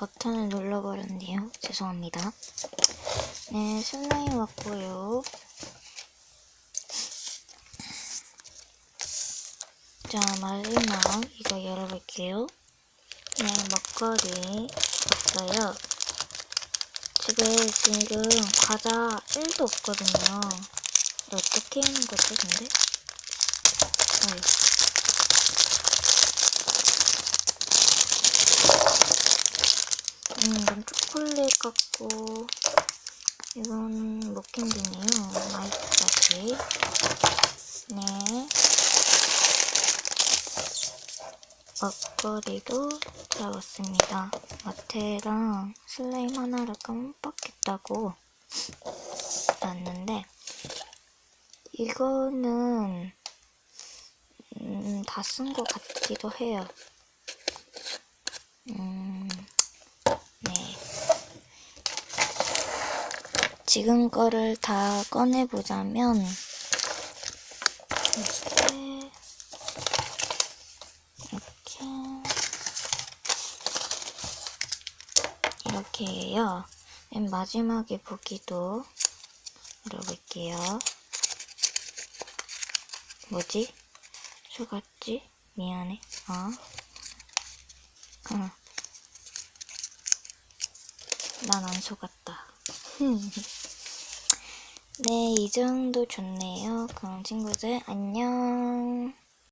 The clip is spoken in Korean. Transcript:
버튼을 눌러버렸네요. 죄송합니다. 네, 슬라임 왔고요. 자, 마지막 이거 열어볼게요. 네, 먹거리 왔어요. 집에 지금 과자 1도 없거든요. 어떻게 하는 거지, 근데? 어이. 음, 이건 초콜릿 같고, 이건 먹캔디네요. 마이크까지. 네. 먹거리도 들어왔습니다. 마테랑 슬라임 하나를 깜빡했다고 놨는데, 이거는, 음, 다 쓴 것 같기도 해요. 음, 네. 지금 거를 다 꺼내보자면, 이렇게, 이렇게, 이렇게예요. 맨 마지막에 보기도 열어볼게요. 뭐지? 속았지? 미안해. 어? 응. 난안 속았다. 네, 이 정도 좋네요. 그럼 친구들, 안녕.